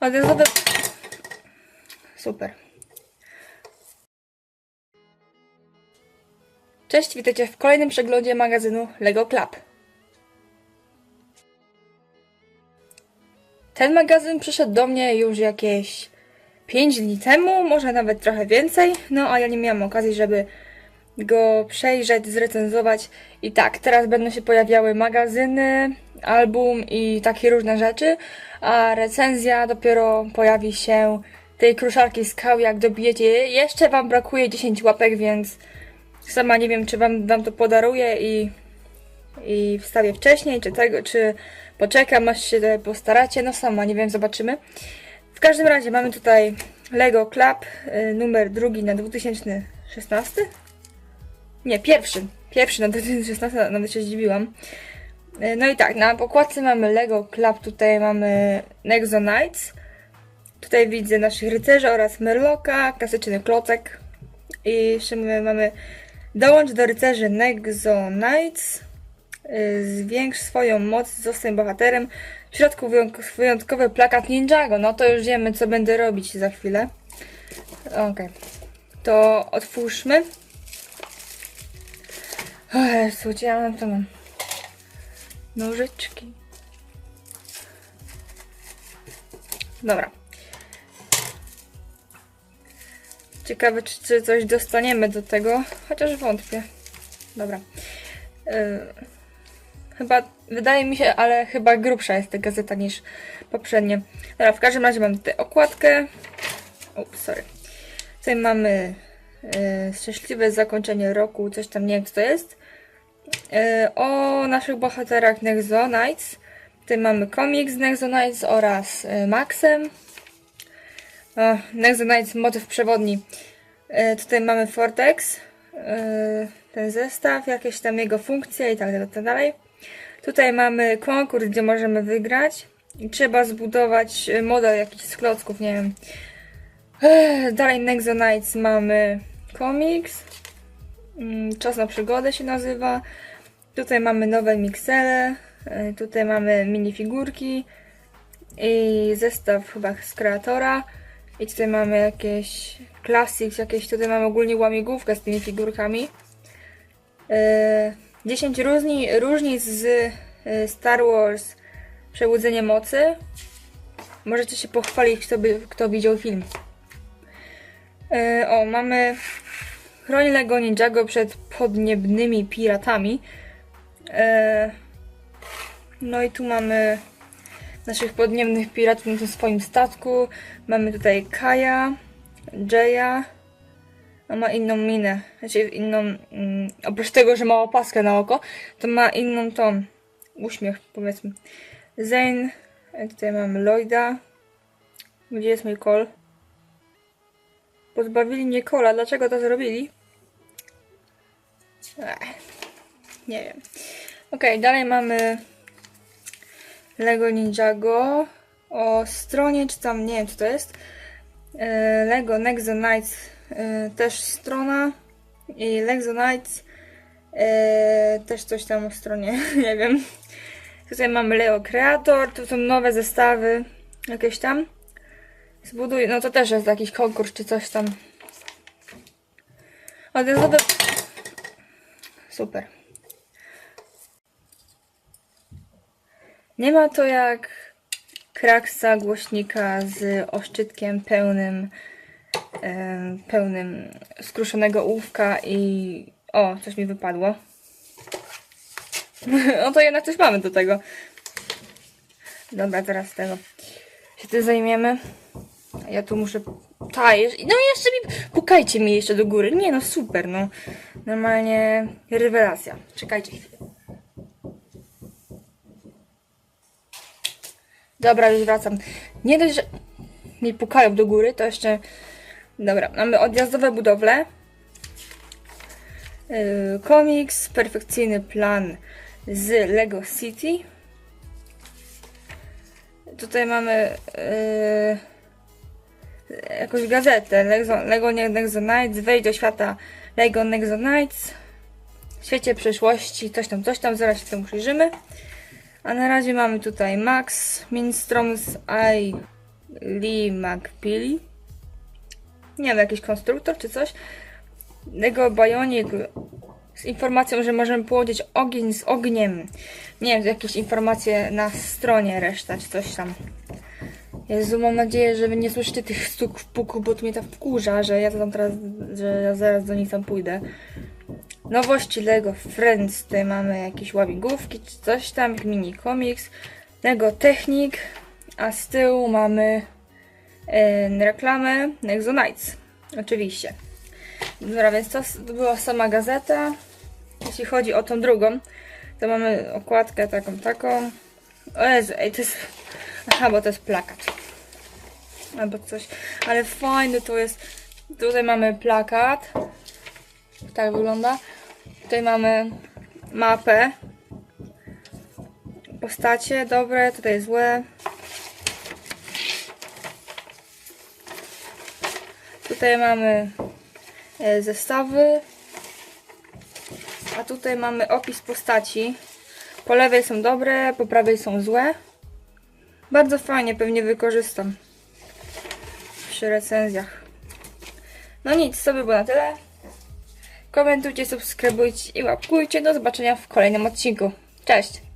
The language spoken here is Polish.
Odjazdowe... Super. Cześć, witajcie w kolejnym przeglądzie magazynu LEGO Club. Ten magazyn przyszedł do mnie już jakieś 5 dni temu, może nawet trochę więcej, no a ja nie miałam okazji, żeby go przejrzeć, zrecenzować. I tak, teraz będą się pojawiały magazyny, album i takie różne rzeczy, a recenzja dopiero pojawi się tej kruszarki skał, jak dobijecie. Jeszcze Wam brakuje 10 łapek, więc sama nie wiem, czy Wam, wam to podaruję i, i wstawię wcześniej, czy tego, czy poczekam, aż się postaracie. No sama nie wiem, zobaczymy. W każdym razie mamy tutaj Lego Club y, numer drugi na 2016. Nie, pierwszy. Pierwszy na 2016, nawet się zdziwiłam. E, No i tak, na pokładce mamy Lego Club, tutaj mamy Nexo Knights. Tutaj widzę naszych rycerzy oraz Merloka, klasyczny klocek. I jeszcze mamy, dołącz do rycerzy Nexo Knights. E, Zwiększ swoją moc, zostań bohaterem. W środku wyjątk- wyjątkowy plakat Ninjago. No to już wiemy, co będę robić za chwilę. Okej. To otwórzmy. Oj, słuchajcie, ja mam to. Nożyczki. Dobra. Ciekawe, czy, czy coś dostaniemy do tego, chociaż wątpię. Dobra. Yy, chyba, wydaje mi się, ale chyba grubsza jest ta gazeta niż poprzednie. Dobra, w każdym razie mam tutaj okładkę. Ups, sorry. Tutaj mamy szczęśliwe zakończenie roku, coś tam, nie wiem co to jest. E, o naszych bohaterach Nexo Knights. Tutaj mamy komiks z Nexo Knights oraz e, Maxem. O, Nexo Knights motyw przewodni. E, Tutaj mamy Vortex. e, Ten zestaw, jakieś tam jego funkcje i tak dalej, tak dalej. Tutaj mamy konkurs, gdzie możemy wygrać. Trzeba zbudować e, model jakiś z klocków, nie wiem. E, Dalej Nexo Knights mamy komiks. Mm, Czas na przygodę się nazywa. Tutaj mamy nowe miksele. e, Tutaj mamy minifigurki. I zestaw chyba z kreatora. I tutaj mamy jakieś classics, jakieś tutaj mamy ogólnie łamigłówkę z tymi figurkami. E, 10 różni, różnic z e, Star Wars Przebudzenie Mocy. Możecie się pochwalić, kto, by, kto widział film. E, O, mamy Chroń Lego Ninjago przed podniebnymi piratami. E, no i tu mamy naszych podniebnych piratów na tym swoim statku. Mamy tutaj Kaja, Jaya. A ma inną minę. Znaczy inną. Mm, oprócz tego, że ma opaskę na oko, to ma inną tą uśmiech, powiedzmy. Zane. Tutaj mamy Lloyda. Gdzie jest mój? Pozbawili mnie kola. Dlaczego to zrobili? Ech, nie wiem. Okej, dalej mamy Lego Ninjago. O stronie, czy tam, nie wiem co to jest. E, Lego Nexo Knights e, też strona. I Lego Knights e, też coś tam o stronie, nie wiem. Tutaj mamy Lego Creator, tu są nowe zestawy, jakieś tam. Zbuduj, no to też jest jakiś konkurs czy coś tam. Odjazdowe... Super. Nie ma to jak kraksa głośnika z oszczytkiem pełnym pełnym skruszonego ołówka i o, coś mi wypadło. no to jednak coś mamy do tego. Dobra, teraz tego się tym zajmiemy. Ja tu muszę. Ta, no jeszcze mi. Pukajcie mi jeszcze do góry. Nie no, super, no. Normalnie rewelacja. Czekajcie chwilę. Dobra, już wracam. Nie dość, że mi pukają do góry, to jeszcze. Dobra, mamy odjazdowe budowle. Yy, komiks, perfekcyjny plan z Lego City. Tutaj mamy yy, jakąś gazetę Lego, Lego Nexo Knights, wejdź do świata Lego Nexo Knights w świecie przyszłości, coś tam, coś tam, zaraz się temu przyjrzymy. A na razie mamy tutaj Max, Minstrom's Eye Lee McPilly. Nie wiem, jakiś konstruktor czy coś. Tego bajonik z informacją, że możemy połodzić ogień z ogniem. Nie wiem, jakieś informacje na stronie, reszta czy coś tam. Jezu, mam nadzieję, że wy nie słyszycie tych stuk w puku, bo to mnie tak wkurza, że ja to tam teraz, że ja zaraz do nich tam pójdę. Nowości Lego Friends, tutaj mamy jakieś łamigłówki czy coś tam, mini komiks. Lego Technik, a z tyłu mamy e, reklamę Nexonites, oczywiście. Dobra, więc to to była sama gazeta. Jeśli chodzi o tą drugą, to mamy okładkę taką, taką. O Jezu, ej, to jest... Aha, bo to jest plakat. Albo coś. Ale fajny to jest. Tutaj mamy plakat. Tak wygląda. Tutaj mamy mapę. Postacie dobre, tutaj złe. Tutaj mamy e, zestawy. A tutaj mamy opis postaci. Po lewej są dobre, po prawej są złe. Bardzo fajnie, pewnie wykorzystam przy recenzjach. No nic, to by było na tyle. Komentujcie, subskrybujcie i łapkujcie. Do zobaczenia w kolejnym odcinku. Cześć!